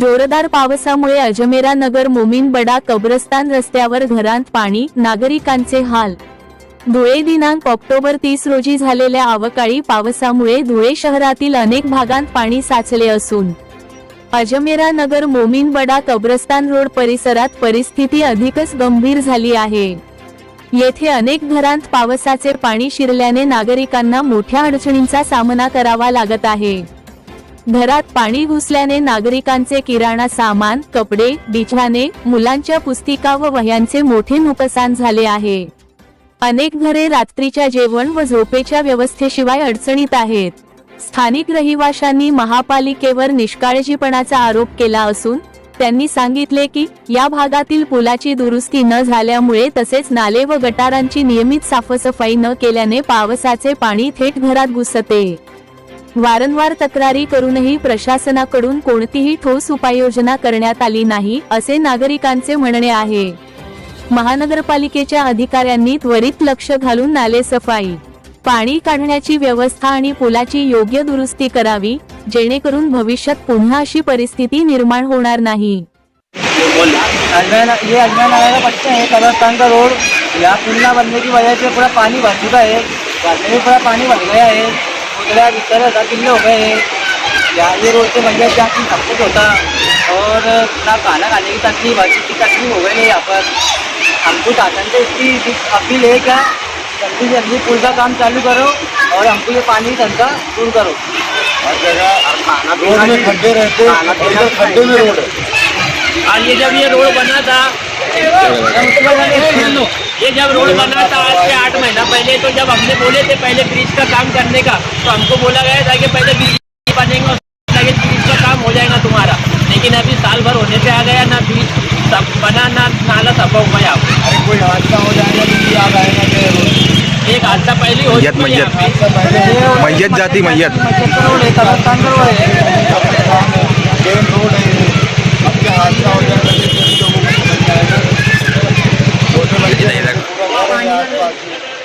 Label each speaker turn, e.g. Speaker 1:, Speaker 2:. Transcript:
Speaker 1: जोरदार पावसामुळे अजमेरा नगर मोमीनबडा कब्रस्तान रस्त्यावर घरांत पाणी नागरिकांचे हाल. धुळे दिनांक ऑक्टोबर तीस रोजी झालेल्या अवकाळी पावसामुळे धुळे शहरातील अनेक भागांत पाणी साचले असून अजमेरा नगर मोमीनबडा कब्रस्तान रोड परिसरात परिस्थिती अधिकच गंभीर झाली आहे. येथे अनेक घरांत पावसाचे पाणी शिरल्याने नागरिकांना मोठ्या अडचणींचा सामना करावा लागत आहे. घरात पाणी घुसल्याने नागरिकांचे किराणा सामान कपडे बिछाने मुलांच्या पुस्तिका व वह्यांचे मोठे नुकसान झाले आहे. अनेक घरे रात्रीच्या जेवण व झोपेच्या व्यवस्थेशिवाय अडचणीत आहेत. स्थानिक रहिवाशांनी महापालिकेवर निष्काळजीपणाचा आरोप केला असून त्यांनी सांगितले की या भागातील पुलाची दुरुस्ती न झाल्यामुळे तसेच नाले व गटारांची नियमित साफसफाई न केल्याने पावसाचे पाणी थेट घरात घुसते. वारंवार तक्रारी करूनही प्रशासनाकडून कोणतीही ठोस उपाययोजना करण्यात आली नाही असे नागरिकांचे म्हणणे आहे. महानगरपालिकेच्या अधिकाऱ्यांनी त्वरित लक्ष घालून नाले सफाई पाणी काढण्याची व्यवस्था आणि पुलाची योग्य दुरुस्ती करावी जेणेकरून भविष्यात पुन्हा अशी परिस्थिती निर्माण होणार नाही.
Speaker 2: अजमेर ये अजमेर नगर का बच्चे हैं कब्रस्तान का रोड. यहाँ पुल ना बनने की वजह से पूरा पानी भर चुका है पूरा पानी भर गया है उधर बिस्तर हजार किले हो गए हैं यहाँ ये रोड से भैया जाती सब कुछ होता. और ना खाना खाने की तकलीफ चीज़ की तकलीफ हो गई है यहाँ पर हमको शासन से इसकी अपील है क्या जल्दी से जल्दी पुल का काम चालू करो. और हमको ये पानी की धंधा दूर करो.
Speaker 3: हर जगह रोड में खड्डे रहते हैं खड्डे में रोड. है
Speaker 4: और ये जब ये रोड बना था ये जब रोड बना था आज से आठ महीना पहले तो जब हमने बोले थे पहले ब्रिज का काम करने का तो हमको बोला गया था कि पहले ब्रिज बनेगा आगे ब्रिज का काम हो जाएगा तुम्हारा लेकिन अभी साल भर होने से आ गया ना ब्रिज सब बना ना नाला सफ़ा हुआ यहाँ पे
Speaker 3: अरे कोई हादसा हो जाएगा तो भी याद आएगा
Speaker 4: एक हादसा पहले हो
Speaker 5: मैयत,
Speaker 4: है
Speaker 5: जाती मैयत
Speaker 2: है है
Speaker 3: रोड है Obrigado,